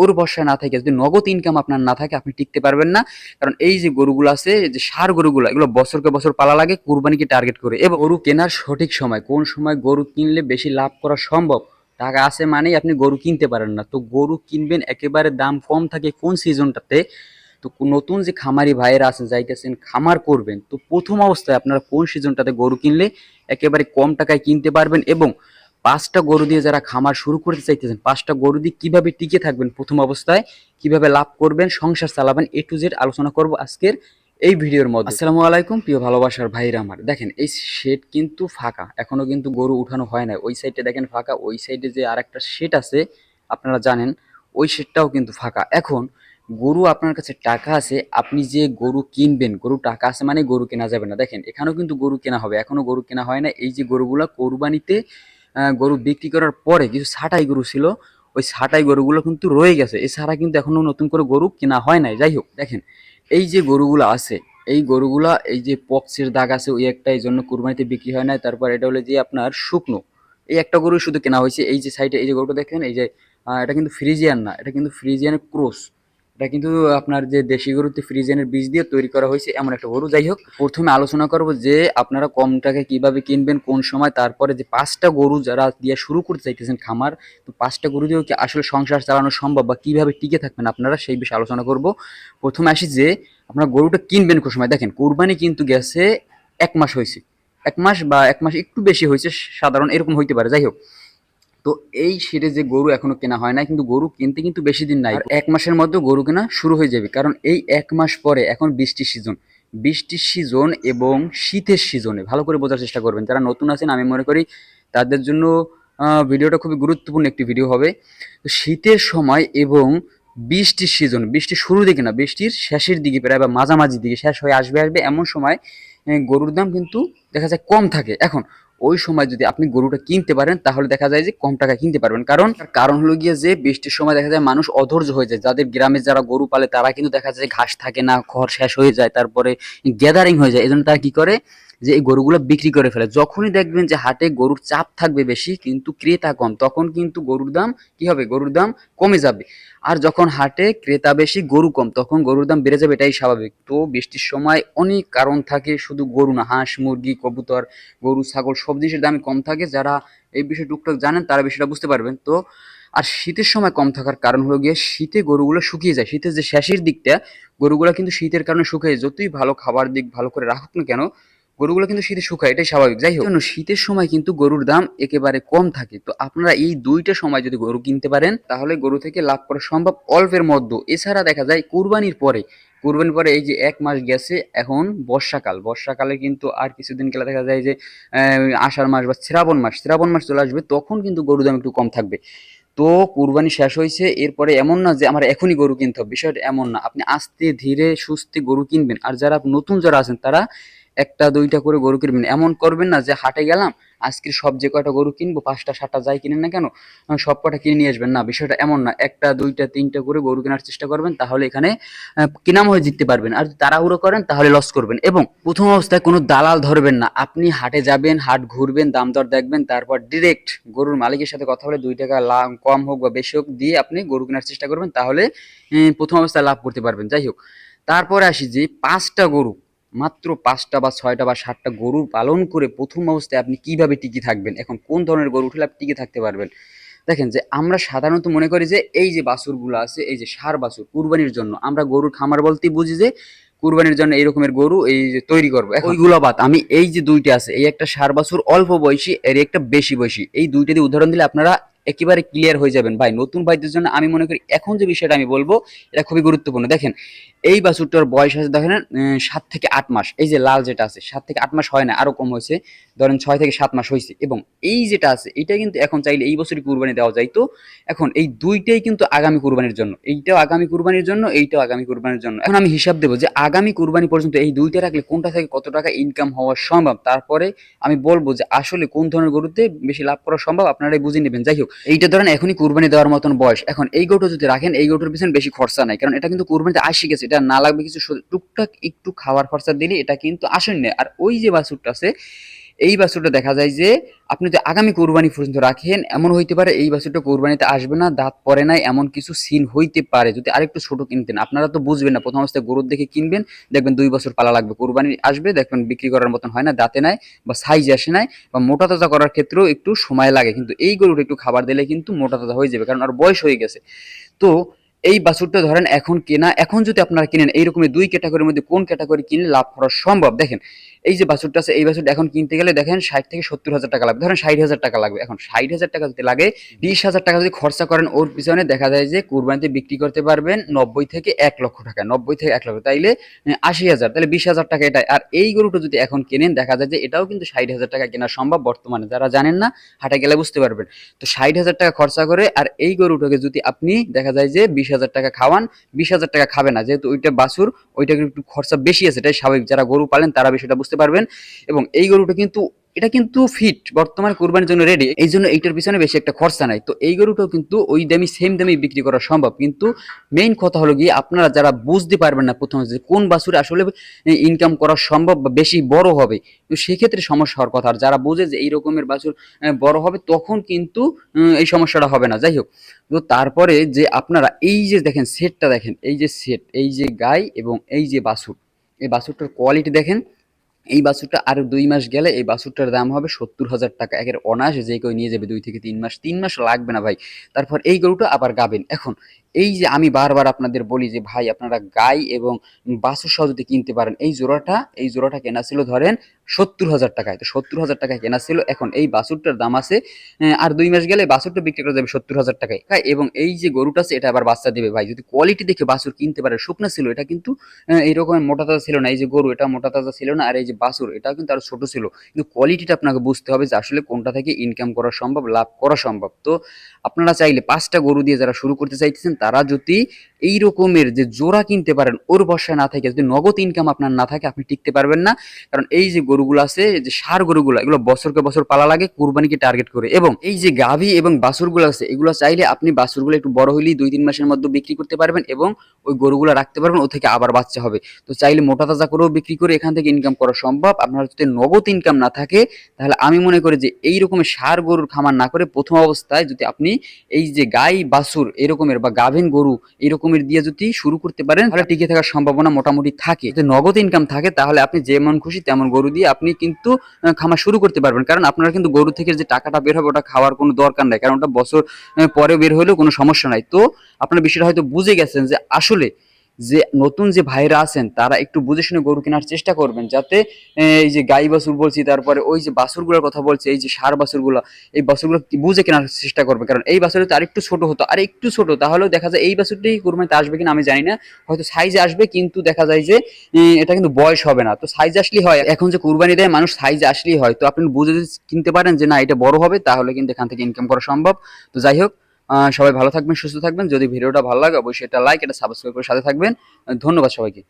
ওর বর্ষায় না থাকে, যদি নগদ ইনকাম আপনার না থাকে, আপনি টিকতে পারবেন না। কারণ এই যে গরুগুলো আছে যে সার গরুগুলো, এগুলো বছরকে বছর পালা লাগে কুরবানিকে টার্গেট করে? এবং গরু কেনার সঠিক সময়, কোন সময় গরু কিনলে বেশি লাভ করা সম্ভব? টাকা আছে মানেই আপনি গরু কিনতে পারেন না। তো গরু কিনবেন, একেবারে দাম কম থাকে কোন সিজনটাতে তো নতুন যে খামারি ভাইয়েরা আছেন যাইতেছেন, খামার করবেন, তো প্রথম অবস্থায় আপনারা কোন সিজনটাতে গরু কিনলে একেবারে কম টাকায় কিনতে পারবেন এবং পাঁচটা গরু দিয়ে যারা খামার শুরু করতে চাইতেছেন, পাঁচটা গরু দিয়ে কীভাবে টিকে থাকবেন প্রথম অবস্থায়, কীভাবে লাভ করবেন, সংসার চালাবেন এ টু জেড আলোচনা করব আজকের এই ভিডিওর মধ্যে। আসসালামু আলাইকুম, প্রিয় ভালোবাসার ভাইরা আমার। দেখেন, এই শেড কিন্তু ফাঁকা, এখনও কিন্তু গরু উঠানো হয় না ওই সাইডে দেখেন ফাঁকা, ওই সাইডে যে আরেকটা শেড আছে, আপনারা জানেন, ওই শেডটাও কিন্তু ফাঁকা। এখন, গরু আপনার কাছে টাকা আছে, আপনি যে গরু কিনবেন, গরু টাকা আছে মানে গরু কেনা যাবে না। দেখেন, এখানেও কিন্তু গরু কেনা হবে এখনও গরু কেনা হয় না এই যে গরুগুলা কোরবানিতে গরু বিক্রি করার পরে কিছু ছাটাই গরু ছিল, ওই ছাটাই গরুগুলো কিন্তু রয়ে গেছে। এছাড়া কিন্তু এখনও নতুন করে গরু কেনা হয় নাই। যাই হোক, দেখেন, এই যে গরুগুলো আছে, এই গরুগুলা, এই যে পক্সের দাগ আছে, ওই একটা এই জন্য কুরবানিতে বিক্রি হয় না তারপর এটা হলো যে আপনার শুকনো। এই একটা গরু শুধু কেনা হয়েছে। এই যে সাইডে এই যে গরুটা দেখেন, এই যে এটা কিন্তু ফ্রিজিয়ান না, এটা কিন্তু ফ্রিজিয়ানের ক্রোস। এটা কিন্তু আপনার যে দেশি গরুতে ফ্রিজিয়ানের বীজ দিয়ে তৈরি করা হয়েছে, এমন একটা গরু। যাই হোক, প্রথমে আলোচনা করব যে আপনারা কম টাকায় কীভাবে কিনবেন, কোন সময়, তারপরে যে পাঁচটা গরু যারা দিয়ে শুরু করতে চাইতেছেন খামার, তো পাঁচটা গরু দিয়েও কি আসলে সংসার চালানো সম্ভব বা কীভাবে টিকে থাকবেন আপনারা, সেই বিষয়ে আলোচনা করব। প্রথমে আসি যে আপনারা গরুটা কিনবেন কোন সময়? দেখেন, কোরবানি কিন্তু গেছে এক মাস হয়েছে। এক মাস বা এক মাস একটু বেশি হয়েছে, সাধারণ এরকম হইতে পারে। যাই হোক তো এই সেটে যে গরু এখনও কেনা হয় না কিন্তু গরু কিনতে কিন্তু বেশি দিন নাই। এক মাসের মধ্যে গরু কেনা শুরু হয়ে যাবে কারণ এই এক মাস পরে এখন বৃষ্টির সিজন বৃষ্টির সিজন এবং শীতের সিজনে ভালো করে বোঝার চেষ্টা করবেন। যারা নতুন আছেন আমি মনে করি তাদের জন্য ভিডিওটা খুবই গুরুত্বপূর্ণ একটি ভিডিও হবে। তো শীতের সময় এবং বৃষ্টির সিজন বৃষ্টির শুরু দিকে না বৃষ্টির শেষের দিকে প্রায় বা মাঝামাঝি দিকে শেষ হয়ে আসবে আসবে এমন সময় গরুর দাম কিন্তু দেখা যায় কম থাকে। এখন ওই সময় যদি আপনি গরুটা কিনতে পারেন, তাহলে দেখা যায় যে কম টাকা কিনতে পারবেন। কারণ কারণ হলো গিয়ে যে বৃষ্টির সময় দেখা যায় মানুষ অধৈর্য হয়ে যায়। যাদের গ্রামে যারা গরু পালে, তারা কিন্তু দেখা যায় ঘাস থাকে না, খড় শেষ হয়ে যায়, তারপরে গ্যাদারিং হয়ে যায়। এজন্য তারা কি করে? যে এই গরুগুলো বিক্রি করে ফেলে। যখনই দেখবেন যে হাটে গরুর চাপ থাকবে বেশি, কিন্তু ক্রেতা কম, তখন কিন্তু গরুর দাম কি হবে? গরুর দাম কমে যাবে। আর যখন হাটে ক্রেতা বেশি, গরু কম, তখন গরুর দাম বেড়ে যাবে, এটাই স্বাভাবিক। তো বৃষ্টির সময় অনেক কারণ থাকে, শুধু গরু না, হাঁস, মুরগি, কবুতর, গরু, ছাগল, সব জিনিসের দামই কম থাকে। যারা এই বিষয়ে টুকটাক জানেন, তারা বিষয়টা বুঝতে পারবেন। তো আর শীতের সময় কম থাকার কারণ হলো গিয়ে শীতে গরুগুলো শুকিয়ে যায়। শীতের যে শেষের দিকটা, গরুগুলো কিন্তু শীতের কারণে শুকিয়ে যায়। যতই ভালো খাবার দিক, ভালো করে রাখুক না কেন গরুগুলো কিন্তু শীতে শুকায়, এটাই স্বাভাবিক। যাই হোক। শীতের সময় কিন্তু গরুর দাম একেবারে কম থাকে। তো আপনারা এই দুইটা সময় যদি গরু কিনতে পারেন, তাহলে গরু থেকে লাভ করা সম্ভব অল্পের মধ্যে। এছাড়া দেখা যায় কুরবানির পরে কুরবানির পরে এই যে এক মাস গেছে, এখন বর্ষাকাল। বর্ষাকালে কিন্তু আর কিছুদিন গেলে দেখা যায় যে আষাঢ় মাস বা শ্রাবণ মাস শ্রাবণ মাস চলে আসবে, তখন কিন্তু গরুর দাম একটু কম থাকবে। তো কুরবানি শেষ হয়েছে, এরপরে এমন না যে আমার এখনই গরু কিনতে হবে। বিষয়টা এমন না। আপনি আস্তে ধীরে সুস্থে গরু কিনবেন। আর যারা নতুন যারা আছেন, তারা একটা, দুইটা করে গরু কিনবেন। এমন করবেন না যে হাটে গেলাম, আজকে সব যে কয়টা গরু কিনবো, পাঁচটা, সাতটা যাই কিনেন না কেন সব কটা কিনে নিয়ে আসবেন। না, বিষয়টা এমন না। একটা, দুইটা, তিনটা করে গরু কেনার চেষ্টা করবেন, তাহলে এখানে কিনাম হয়ে জিততে পারবেন। আর তাড়াহুড়ো করেন, তাহলে লস করবেন। এবং প্রথম অবস্থায় কোনো দালাল ধরবেন না। আপনি হাটে যাবেন, হাট ঘুরবেন, দাম দর দেখবেন, তারপর ডিরেক্ট গরুর মালিকের সাথে কথা বলে দুই টাকা লাভ কম হোক বা বেশি হোক দিয়ে আপনি গরু কেনার চেষ্টা করবেন, তাহলে প্রথম অবস্থায় লাভ করতে পারবেন। যাই হোক, তারপরে আসি যে পাঁচটা গরু মাত্র পাঁচটা বা ছয়টা বা সাতটা গরু পালন করে প্রথম অবস্থায় আপনি কীভাবে টিকে থাকবেন? এখন কোন ধরনের গরু উঠলে আপনি টিকে থাকতে পারবেন? দেখেন যে আমরা সাধারণত মনে করি যে এই যে বাছুরগুলো আছে এই যে সার বাছুর কুরবানির জন্য আমরা গরুর খামার বলতেই বুঝি যে কুরবানির জন্য এই রকমের গরু এই যে তৈরি করব। এখন ওইগুলো বাদ। আমি এই যে দুইটা আছে এই একটা সার বাছুর অল্প বয়সী এর একটা বেশি বয়সী এই দুইটা দিয়ে উদাহরণ দিলে আপনারা একেবারে ক্লিয়ার হয়ে যাবেন। ভাই নতুন ভাইদের জন্য আমি মনে করি এখন যে বিষয়টা আমি বলব এটা খুবই গুরুত্বপূর্ণ। দেখেন এই বাছুরটার বয়স আছে, দেখেন সাত থেকে আট মাস। এই যে লাল যেটা আছে, সাত থেকে আট মাস হয় না, আরও কম হয়েছে। ধরেন ছয় থেকে সাত মাস হয়েছে। এবং এই যেটা আছে, এটা কিন্তু এখন চাইলে এই বছরই কুরবানি দেওয়া যায়। তো এখন এই দুইটাই কিন্তু আগামী কুরবানির জন্য। এইটাও আগামী কুরবানির জন্য, এইটাও আগামী কুরবানির জন্য। এখন আমি হিসাব দেবো যে আগামী কুরবানি পর্যন্ত এই দুইটা রাখলে কোনটা থেকে কত টাকা ইনকাম হওয়া সম্ভব? তারপরে আমি বলব যে আসলে কোন ধরনের গরুতে বেশি লাভ করা সম্ভব, আপনারাই বুঝে নেবেন। যাই হোক, এইটা ধরেন এখনই কুরবানি দেওয়ার মতন বয়স। এখন এই গরুটা যদি রাখেন, এই গরুটার পিছনে বেশি খরচা নাই। কারণ এটা কিন্তু কুরবানিতে আসি গেছে এটা না লাগবে কিছু টুকটাক একটু খাওয়ার খরচা দিলে এটা কিন্তু আসেন না আর ওই যে বাছুরটা আছে, এই বাছুরটা দেখা যায় যে আপনি যদি আগামী কোরবানি পর্যন্ত রাখেন, এমন হইতে পারে এই বাছুরটা কোরবানিতে আসবে না, দাঁত পরে নাই, এমন কিছু সিন হইতে পারে। যদি আরেকটু ছোট কিনতেন, আপনারা তো বুঝবেন না, প্রথম অবস্থায় গরুর দেখে কিনবেন, দেখবেন দুই বছর পালা লাগবে, কোরবানি আসবে, দেখবেন বিক্রি করার মতন হয় না, দাঁতে নাই বা সাইজ আসে নাই, বা মোটা তাজা করার ক্ষেত্রেও একটু সময় লাগে। কিন্তু এই গরুটা একটু খাবার দিলে কিন্তু মোটা তাজা হয়ে যাবে, কারণ আর বয়স হয়ে গেছে। তো এই বাছুরটা ধরেন এখন কেনা, এখন যদি আপনারা কিনেন, এইরকমই দুই ক্যাটাগরির মধ্যে কোন ক্যাটাগরি কিনলে লাভ করা সম্ভব? দেখেন, এই যে বাছুরটা আছে, এই বাছুরটা এখন কিনতে গেলে দেখেন ষাট থেকে সত্তর হাজার টাকা লাগবে। ধরেন ষাট হাজার টাকা লাগবে। এখন ষাট হাজার টাকা যদি লাগে, বিশ হাজার টাকা যদি খরচা করেন, ওর পিছনে দেখা যায় যে কুরবানিতে বিক্রি করতে পারবেন নব্বই থেকে এক লক্ষ টাকা, নব্বই থেকে এক লক্ষ তাইলে আশি হাজার তাহলে বিশ হাজার টাকা এটাই। আর এই গরুটা যদি এখন কেনেন, দেখা যায় যে এটাও কিন্তু ষাট হাজার টাকা কেনা সম্ভব বর্তমানে। যারা জানেন না, হাটে গেলে বুঝতে পারবেন। তো ষাট হাজার টাকা খরচা করে, আর এই গরুটাকে যদি আপনি দেখা যায় যে বিশ হাজার টাকা খাওয়ান, বিশ হাজার টাকা খাবে না। যেহেতু ওইটা বাসুর ওইটা একটু খরচা বেশি আছে, এটাই স্বাভাবিক। যারা গরু পালেন, তারা বিষয়টা বুঝতে পারবেন। এবং এই গরুটা কিন্তু এটা কিন্তু ফিট বর্তমানে কোরবানির জন্য রেডি এই জন্য এইটার পিছনে বেশি একটা খরচা নাই। তো এই গরুটাও কিন্তু ওই দামি সেম দামে বিক্রি করা সম্ভব। কিন্তু মেইন কথা হলো গিয়ে আপনারা যারা বুঝতে পারবেন না প্রথমে যে কোন বাছুরে আসলে ইনকাম করা সম্ভব বা বেশি বড় হবে, তো সেক্ষেত্রে সমস্যা হওয়ার কথা। আর যারা বোঝে যে এই রকমের বাছুর বড় হবে, তখন কিন্তু এই সমস্যাটা হবে না। যাই হোক, তো তারপরে যে আপনারা এই যে দেখেন সেটটা দেখেন, এই যে সেট এই যে গাই এবং এই যে বাছুর, এই বাছুরটার কোয়ালিটি দেখেন। এই বাছুরটা আরও দুই মাস গেলে এই বাছুরটার দাম হবে সত্তর হাজার টাকা। একের অনায়াসে যে কেউ নিয়ে যাবে দুই থেকে তিন মাস। তিন মাস লাগবে না ভাই। তারপর এই গরুটা আবার গাবেন। এখন এই যে আমি বারবার আপনাদের বলি যে, ভাই, আপনারা গাই এবং বাছুর সহ যদি কিনতে পারেন, এই জোড়াটা এই জোড়াটা কেনা ছিল ধরেন সত্তর হাজার টাকায়। তো সত্তর হাজার টাকায় কেনা ছিল। এখন এই বাছুরটার দাম আছে আর দুই মাস গেলে বাছুরটা বিক্রি করা যাবে সত্তর হাজার টাকায়। হ্যাঁ, এবং এই যে গরুটা আছে এটা আবার বাচ্চা দেবে ভাই। যদি কোয়ালিটি দেখে বাছুর কিনতে পারে শুকনা ছিল এটা কিন্তু এইরকম মোটা তাজা ছিল না। এই যে গরু এটা মোটা তাজা ছিল না। আর এই যে বাছুর এটাও কিন্তু আরও ছোট ছিল। কিন্তু কোয়ালিটিটা আপনাকে বুঝতে হবে যে আসলে কোনটা থেকে ইনকাম করা সম্ভব লাভ করা সম্ভব। তো আপনারা চাইলে পাঁচটা গরু দিয়ে যারা শুরু করতে চাইতেছেন তারা যদি এই রকমের যে জোড়া কিনতে পারেন ওর বর্ষায় না থাকে যদি নগদ ইনকাম আপনার না থাকে আপনি টিকতে পারবেন না। কারণ এই যে গরুগুলো আছে যে সার গরুগুলো, এগুলো বছরকে বছর পালা লাগে, কুরবানিকে টার্গেট করে। এবং এই যে গাভী এবং বাছুরগুলো আছে, এগুলো চাইলে আপনি বাছুরগুলো একটু বড় হলেই দুই তিন মাসের মধ্যে বিক্রি করতে পারবেন এবং ওই গরুগুলো রাখতে পারবেন, ও থেকে আবার বাচ্চা হবে। তো চাইলে মোটা তাজা করেও বিক্রি করে এখান থেকে ইনকাম করা সম্ভব। আপনার যদি নগদ ইনকাম না থাকে, তাহলে আমি মনে করি যে এই রকমের সার গরুর খামার না করে প্রথম অবস্থায় যদি আপনি এই যে গাই, বাছুর এরকমের বা গাভীন গরু এরকমের দিয়ে যদি শুরু করতে পারেন, তাহলে টিকে থাকার সম্ভাবনা মোটামুটি থাকে। যদি নগদ ইনকাম থাকে, তাহলে আপনি যেমন খুশি তেমন গরু দিয়ে আপনি কিন্তু খামার শুরু করতে পারবেন। কারণ আপনারা কিন্তু গরু থেকে যে টাকাটা বের হবে, ওটা খাওয়ার কোনো দরকার নাই। কারণ ওটা বছর পরে বের হলেও কোনো সমস্যা নাই। তো আপনারা বিষয়টা হয়তো বুঝে গেছেন যে আসলে যে নতুন যে ভাইরা আছেন, তারা একটু বুঝে শুনে গরু কেনার চেষ্টা করবেন যাতে এই যে গাই বাছুর বলছি, তারপরে ওই যে বাছুরগুলোর কথা বলছি, এই যে সার বাছুরগুলো, এই বাছুরগুলো বুঝে কেনার চেষ্টা করবে? কারণ এই বাছুরটা তো আরেকটু ছোট হতো, আর একটু ছোট, তাহলেও দেখা যায় এই বাছুরটাই কুরবানিতে আসবে কিনা আমি জানি না, হয়তো সাইজে আসবে, কিন্তু দেখা যায় যে এটা কিন্তু বয়স হবে না। তো সাইজ আসলেই হয়, এখন যে কুরবানি দেয়, মানুষ সাইজ আসলেই হয়। তো আপনি বুঝে কিনতে পারেন যে না, এটা বড় হবে, তাহলে কিন্তু এখান থেকে ইনকাম করা সম্ভব। তো যাই হোক সবাই ভালো থাকবেন, সুস্থ থাকবেন। যদি ভিডিওটা ভালো লাগে, অবশ্যই এটা লাইক এটা সাবস্ক্রাইব করে সাথে থাকবেন। ধন্যবাদ সবাইকে।